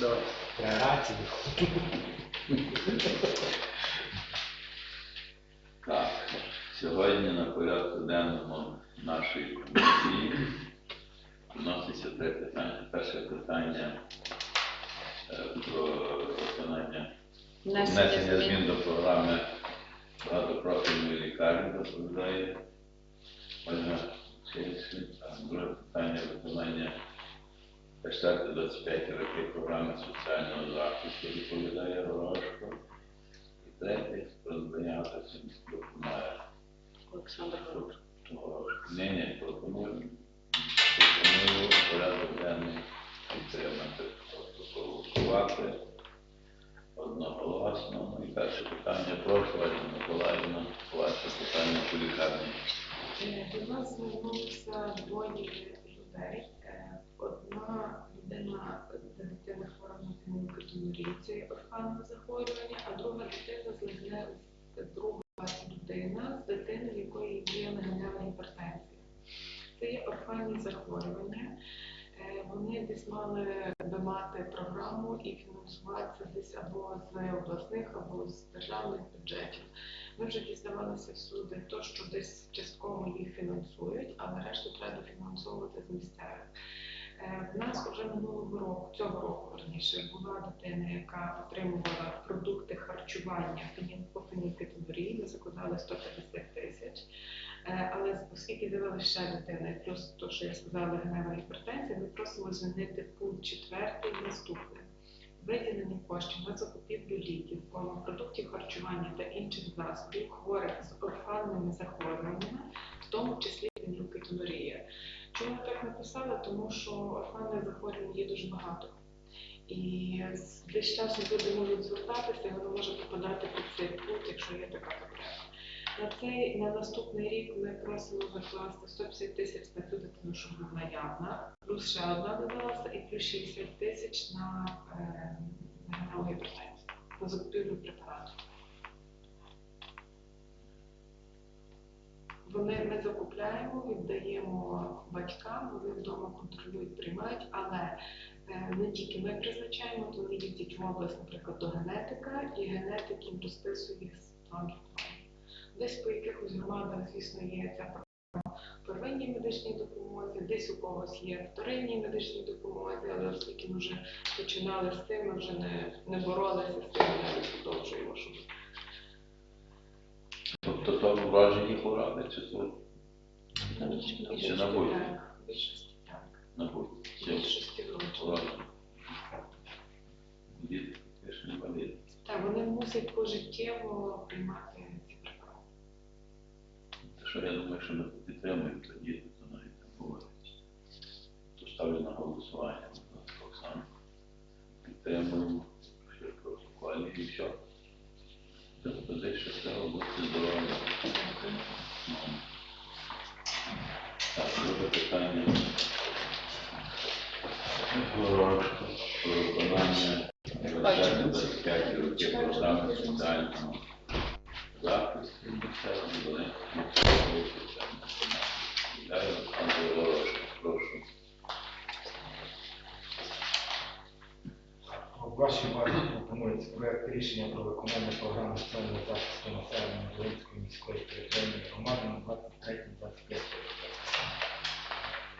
Давай. Рацію. Так, сьогодні на порядку денному нашої комісії вноситься три питання. Перше питання е, про виконання внесення змін до програми багатопрофільної лікарні доповідає Ольга Чельсін. Друге питання виконання експерти 25 років програми соціального захисту доповідає Горошко. І третє про надання допомагає. Олександр Володимирович. Ні, ні, пропоную, пропоную порядок денний підтримати, тобто проголосувати одноголосно. Ну і перше питання, прошу, Ольга Миколаївна, ваше питання по лікарні. Е, До нас звернулося двоє людей. Е, Одна людина це дитина хвора на це орфанне захворювання, а друга дитина з друга людина з дитиною, в якої є легенева гіпертензія. Це є орфанні захворювання. Е, Вони десь мали би мати програму і фінансуватися десь або з обласних, або з державних бюджетів. Ми вже дізнавалися всюди, то, що десь частково їх фінансують, але решту треба дофінансовувати з місцевих. Е, В нас вже минулого року, цього року верніше, була дитина, яка отримувала продукти харчування по фенілкетонурії, ми закладали 150 тисяч. Е, Але оскільки з'явилася ще дитина, і плюс то, що я сказала, генева гіпертензія, ми просимо змінити пункт четвертий наступне. Виділення коштів на закупівлю ліків, продуктів харчування та інших засобів хворих з орфанними захворюваннями, в тому числі фенілкетонурія. Чому так написала? Тому що орфанних захворювань є дуже багато. І десь часом люди можуть звертатися, і воно може попадати під цей пункт, якщо є така потреба. На цей на наступний рік ми просимо закласти 150 тисяч на цю дитину, щоб була наявна, плюс ще одна додалася, і плюс 60 тисяч на е, на генеральну гіпертензію, на закупівлю препарату. Вони ми закупляємо, віддаємо батькам, вони вдома контролюють, приймають, але е, не тільки ми призначаємо, то вони їздять в область, наприклад, до генетика, і генетик їм розписує плану. Десь по якихось громадах, звісно, є ця програма первинній медичній допомозі, десь у когось є вторинній медичній допомозі, але оскільки ми вже починали з цим, ми вже не, не боролися з цим, ми продовжуємо, щоб Тобто то вражені поради, чи то Чи на будь? так, більшості так. Діти, теж не вони мусять пожиттєво приймати ці препарати. Те, що я думаю, що ми підтримуємо тоді, то навіть не говорить. То ставлю на голосування, Оксана. Підтримуємо, що в протоколі і все. Тоді що треба бути здоровим. Ну. Так, друге питання. Горошко про виконання бюджету 25 років програми соціального захисту населення Волинської Вітаю, Олександр Горошко, прошу. В вашій увазі пропонується проект рішення про виконання програми соціального захисту населення Волинської міської територіальної громади на 23-25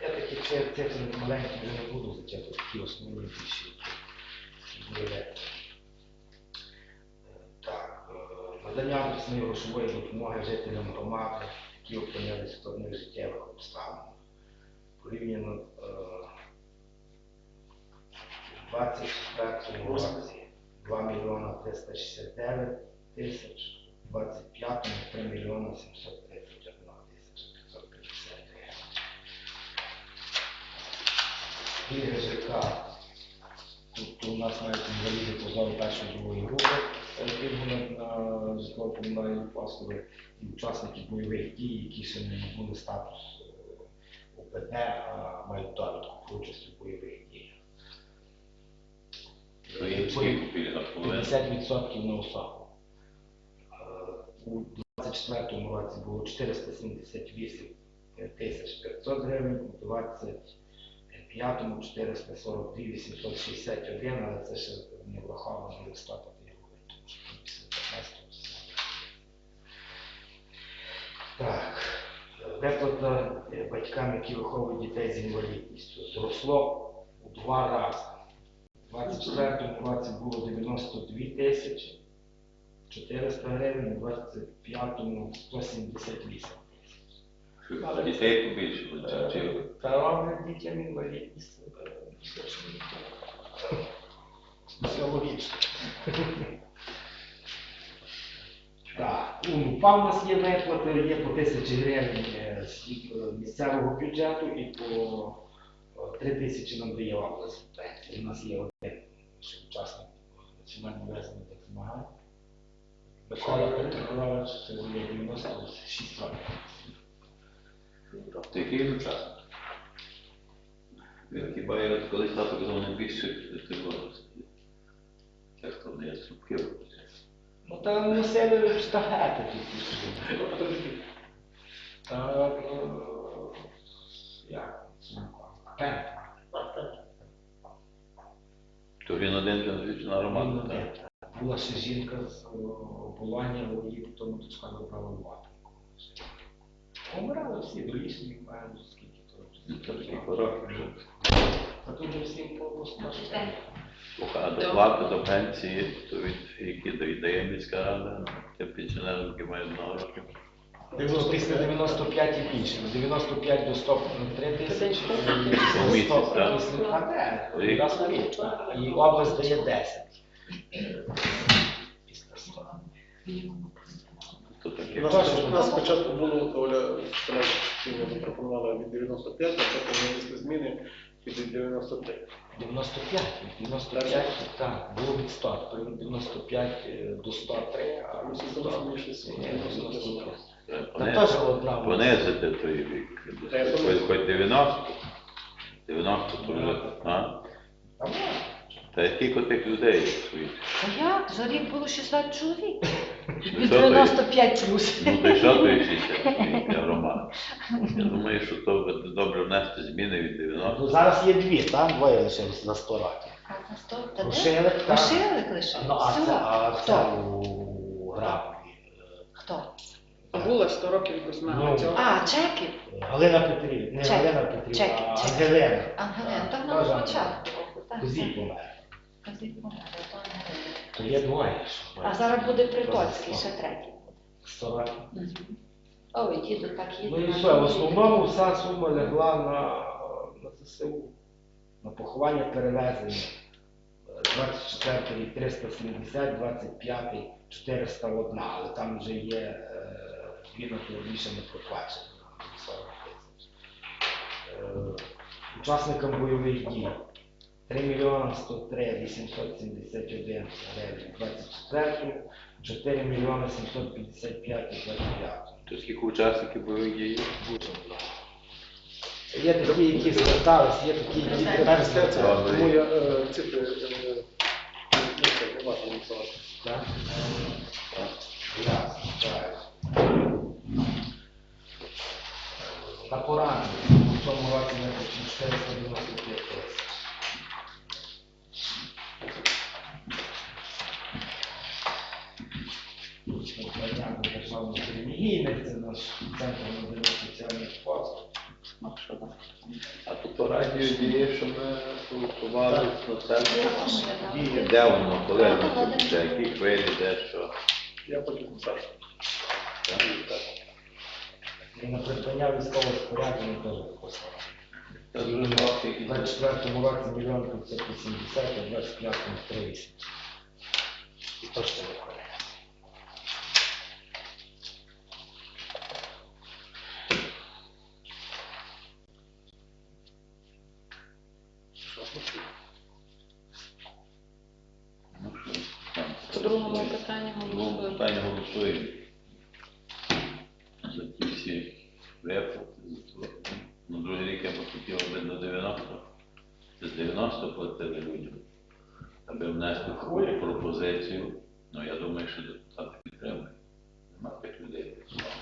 Я такі цифри маленькі вже не буду зачати, такі основні більші. Так, е, надання адресної грошової допомоги жителям громади, які опинилися в складних життєвих обставинах. Порівняно е, 24 році 2 мільйона 369 тисяч, у 25 3 мільйона 700 тисяч, 1 тисяча 550 гривень. Пільги ЖК. Тобто у нас мають інваліди позову першої другої групи, е, пільгу на, на житлово-комунальні послуги і учасники бойових дій, які ще не набули статус е, ОПД, а мають довідку про участь у бойових Скільки пільга 50% на особу. Е, У 24 році було 478 тисяч 500 гривень, у 25 25-му 442 861, але це ще не враховано листопад і грудень, тому що там після 15 числа. Так, виплата е, батькам, які виховують дітей з інвалідністю, зросло у два рази. У 24-му році було 92 тисячі 400 гривень, у 25-му 178 тисяч. Що, Дітей побільшили, чи- чи Та роблять дітям інвалідність. е. Все логічно. Так, ну, там у нас є виплати, є по тисячі гривень е, з е, місцевого бюджету і по е, три тисячі нам дає область. У нас є один учасник національно визнаних змагань. Микола Петрович, це є 96 років. Ти який він час? Хіба я колись тато казав найбільше тривога. Як то не слабке робиться. Ну та носили штахети ті. Та е, як? Пент. То він один для звичайна громада, так? Була ще жінка з Болоні, її потім дочка забрала в ватку. Помирали всі, до лісу, долішні маємо скільки Ну, то. років. А тут же всім по а доплати до пенсії, то від які дає- міська рада, тим пенсіонерам, які мають много років після 95 і більше. 95 до 100 – 3 тисячі, 100 – 8 раз на. І область дає 10. Після 100. У нас спочатку було, Оля, запропонувала від 95, а потім внесли зміни від 95. 95, 95, так, було від 100, 95 до 103, а 100 – 95 теж одна. Понизити той вік. Та я Хоч хоч 90. 90 то вже. А? А. Та яких тих людей своїх? Та як? За рік було 60 чоловік. Ну, Від що то 95 плюс. Ну, то й що то є 60 для громад? Я думаю, що то буде добре внести зміни від 90. Ну, зараз є дві, там двоє лишилося за 100 років. А на сто? Та де? Рушили, так. Рушили лише? Ну, а Всього? це, а це Хто? у Грапові. Хто? Була 100 років Кузьма, Ну. а цього А, чеків. Галина Петрівна, не Чек, Галина Петрівна, чек, а чек. Ангелина. Ангелина, так на початку. року, так, Кузій помер. Козій помер, то Ангелина. То є двоє. що А зараз буде Притольський, ще третій. 100 років. Ой, діду так їде. Ну і все, в основному вся сума лягла на, на ЗСУ, на поховання перевезення. 24 370, 25 401, але там вже є е, більше не проплачено 40 тисяч. Е, учасникам бойових дій 3 мільйона 103 871 гривень 24, 4 мільйони 755 25. То скільки учасників бойових дій? Є такі, які звертались, є такі, які тепер тому я е, цифри е, ну, не важко написати. Так? Ясно, правильно. На поранення в цьому році ми хочемо 495 тисяч. До релігійних, це наш центр надання соціальних послуг. Що? А то по радіо діє, що ми голосували на церкву. Діє. Де воно, коли воно це, де, які хвилі, де що. Я потім написав. І на придбання військового спорядження теж послуги. Та дуже багато які У 24 році мільйон 580, а в 25 3,8. І точно не хвилює. Ну, що там. По другому питанню голосуємо. питанні голосуємо. За ті всі виплати. На другий рік я б хотів до 90. Це з 90 платили людям. Аби внести таку пропозицію. Ну, я думаю, що депутати підтримують. Нема тих людей працювати.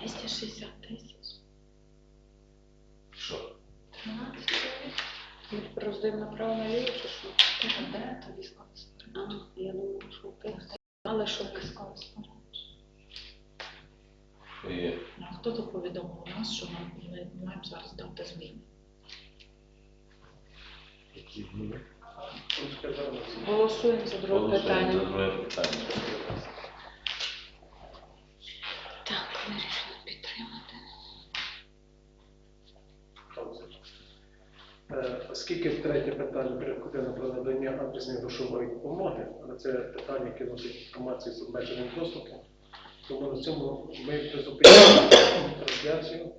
260 тисяч. Що? 13 тисяч. направо наліво чи що? Де то спорядження? А, я думала, що ти але що Військове спорядження. А хто то повідомив нас, що ми, ми маємо зараз дати зміни? Які зміни? Голосуємо за друге питання. друге питання. Так, вирішили підтримати. Е, Оскільки третє питання порядку денного про надання адресної грошової допомоги, але це питання, яке носить інформацію з обмеженим доступом, тому на цьому ми призупиняємо трансляцію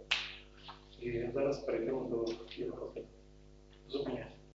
і зараз перейдемо до його Зупиняння.